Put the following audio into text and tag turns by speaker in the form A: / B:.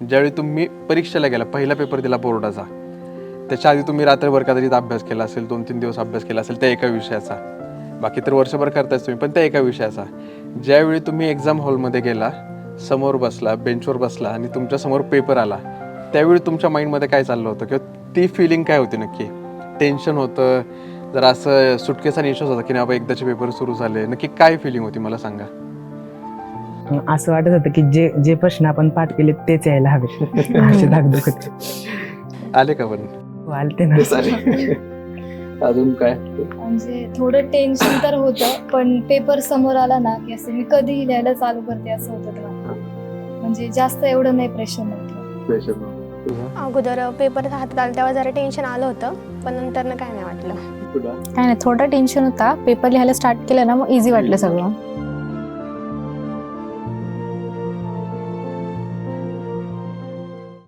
A: ज्यावेळी तुम्ही परीक्षेला गेला पहिला पेपर दिला बोर्डाचा त्याच्या आधी तुम्ही रात्रभर कदाचित अभ्यास केला असेल दोन तीन दिवस अभ्यास केला असेल त्या एका विषयाचा. बाकी तर वर्षभर करताय तुम्ही पण त्या एका विषयाचा. ज्यावेळी तुम्ही एक्झाम हॉलमध्ये गेला समोर बसला बेंचवर बसला आणि तुमच्यासमोर पेपर आला त्यावेळी तुमच्या माइंडमध्ये काय चाललं होतं? किंवा ती फिलिंग काय होती नक्की? टेन्शन होतं जरा असं सुटकेचा निश्वास होता की नाही बाबा एकदाचे पेपर सुरू झाले. नक्की काय फिलिंग होती मला सांगा.
B: असं वाटत होतं की जे जे प्रश्न आपण पाठ केले तेच यायला हवे. असे धाकधूक होते.
A: आले का पण?
B: हो, आलते ना.
A: अजून काय?
C: म्हणजे थोडं टेन्शन तर होतं पण पेपर समोर आला ना की असं मी कधीही लिहायला चालू करते असं होतं. म्हणजे जास्त एवढं नाही प्रेशर नव्हतं.
D: अगोदर पेपर हातात आला तेव्हा जरा टेन्शन आलं होतं पण नंतर काय नाही वाटलं.
E: काय नाही थोडा टेन्शन होता. पेपर लिहायला स्टार्ट केलं ना मग इझी वाटलं सगळं.